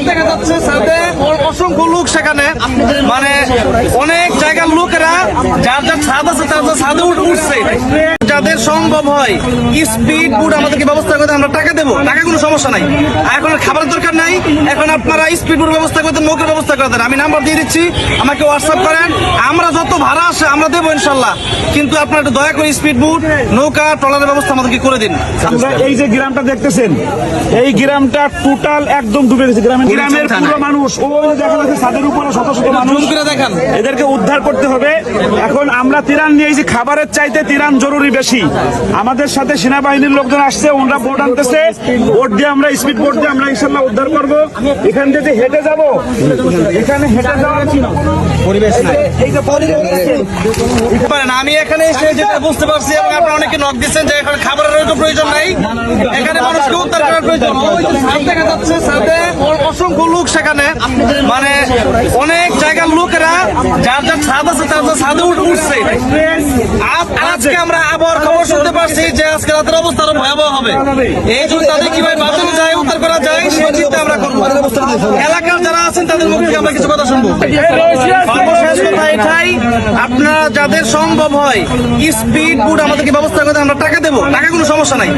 দেখা যাচ্ছে অসংখ্য লোক সেখানে। মানে অনেক জায়গার লোকেরা, যার যার ছাদ আছে, তার ছাদে উঠ- উঠছে। যাদের সম্ভব হয় স্পিড বুট আমাদেরকে ব্যবস্থা করতে আমরা টাকা দেবো। টাকা কোনো সমস্যা নাই। এখন আর খাবারের দরকার নাই। এখন আপনারা স্পিড বুট ব্যবস্থা করতে নৌকার ব্যবস্থা করে দেন। আমি নাম্বার দিয়ে দিচ্ছি আমাকে হোয়াটসঅ্যাপ করেন। আমরা যত ভাড়া আসে আমরা দেবো ইনশাল্লাহ। কিন্তু আপনারা একটু দয়া করে স্পিড বুট নৌকা ট্রলারের ব্যবস্থা আমাদেরকে করে দিন। আমরা এই যে গ্রামটা দেখতেছেন এই গ্রামটা টোটাল একদম ডুবে গেছে। গ্রামের গ্রামের পুরো মানুষ যে দেখা যাচ্ছে ছাদের উপরে শত শত মানুষ দেখান। এদেরকে উদ্ধার করতে হবে। এখন আমরা তিরান নিয়ে এই যে খাবারের চাইতে তিরান জরুরি বেশি আমাদের সাথে সেনাবাহিনীর লোকজন আসছে ওনারা বোট আনতেছে। বোট দিয়ে আমরা স্পিড বোট দিয়ে আমরা ইনশাল্লাহ উদ্ধার করব। এখান থেকে হেঁটে যাব এখানে হেঁটে যাওয়ার পরিবেশ নাই। এই যে পরিবেশ পারেন আমি এখানে এসে যেটা বুঝতে পারছি এবং আপনারা অনেকে নক দিচ্ছেন যে এখানে খাবারের তো প্রয়োজন নাই। এখানে মানুষকে উদ্ধার করার প্রয়োজন। দেখা যাচ্ছে অ- অসংখ্য লোক সেখানে। মানে অনেক জায়গার লোকেরা, যার যার ছাদ আছে, তার যার ছাদে উঠ- উঠছে। আজকে আমরা আবার খবর শুনতে পারছি যে আজকে রাতের অবস্থা আরও ভয়াবহ হবে। এই জন্য তাদের কীভাবে বাঁচানো যায়, উদ্ধার করা যায়, সেই চিন্তা আমরা করব। এলাকার যারা আছেন, তাদের মুখ থেকে আমরা কিছু কথা শুনব। এটাই আপনারা যাদের সম্ভব হয় স্পিড বুট আমাদেরকে ব্যবস্থা করতে আমরা টাকা দেবো। টাকা কোনো সমস্যা নাই।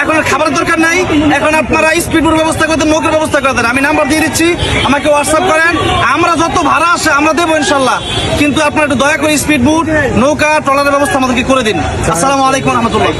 এখন খাবারের দরকার নাই। এখন আপনারা স্পিড বুট ব্যবস্থা করতে নৌকার ব্যবস্থা করে দেন। আমি নাম্বার দিয়ে দিচ্ছি আমাকে হোয়াটসঅ্যাপ করেন। আমরা যত ভাড়া আসে আমরা দেবো ইনশাল্লাহ। কিন্তু আপনারা একটু দয়া করে স্পিড বুট নৌকা ট্রলারের ব্যবস্থা আমাদেরকে করে দিন। আসসালামু আলাইকুম রহমতুল্লাহ।